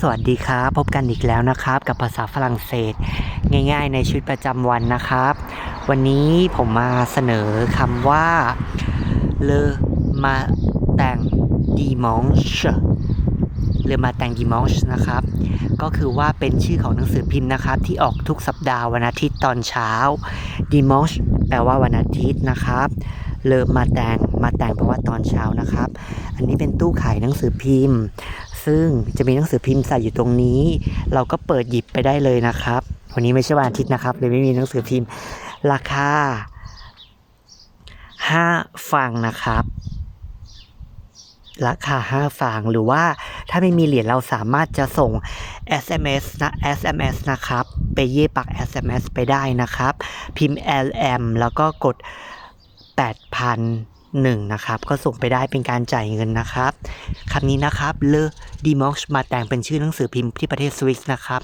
สวัสดีครับ พบกันอีกแล้วนะครับ กับภาษาฝรั่งเศส ง่าย ๆ ในชีวิตประจำวันนะครับ วันนี้ผมมาเสนอคำว่า le matin dimanche le matin dimanche นะครับ ก็คือว่าเป็นชื่อของหนังสือพิมพ์นะครับ ที่ออกทุกสัปดาห์วันอาทิตย์ตอนเช้า dimanche แปลว่าวันอาทิตย์นะครับเลอมาแตงมาแตงแปลว่าตอนเช้านะครับ อันนี้เป็นตู้ขายหนังสือพิมพ์ ซึ่งจะมีหนังสือพิมพ์ใส่อยู่ตรงนี้ เราก็เปิดหยิบไปได้เลยนะครับ วันนี้ไม่ใช่วันอาทิตย์นะครับเลยไม่มีหนังสือพิมพ์ราคา5ฟังนะครับ ราคา5ฟังหรือว่าถ้าไม่มีเหรียญเราสามารถจะส่ง SMS นะ SMS นะครับ ไปเย่ปัก SMS ไปได้นะครับ พิมพ์ LM แล้วก็กด 8,001นะครับก็ส่งไปได้เป็นการจ่ายเงินนะครับคำนี้นะครับเลอ ดีมอชมาแต่งเป็นชื่อหนังสือพิมพ์ที่ประเทศสวิสนะครับ